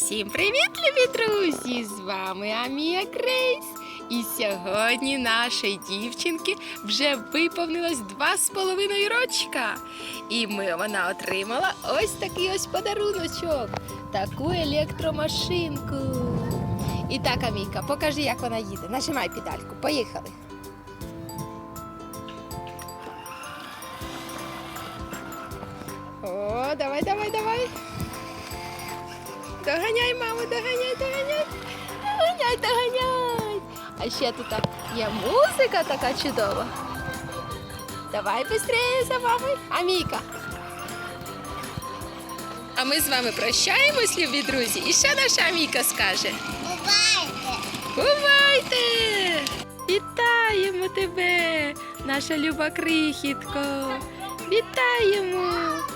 Всім привіт, любі друзі! З вами Амія Грейс. І сьогодні нашій дівчинки вже виповнилось два з половиною рочка. І ми, вона отримала ось такий ось подаруночок, таку електромашинку. І так, Амійка, покажи, як вона їде. Нажимай педальку. Поїхали. О, давай, давай, давай. Доганяй, мамо, доганяй, доганяй. Доганяй, доганяй. А ще тут є музика така чудова. Давай швидше за вами, Аміка. А ми з вами прощаємось, любі друзі. І що наша Аміка скаже? Бувайте! Бувайте! Вітаємо тебе, наша люба крихітко. Вітаємо!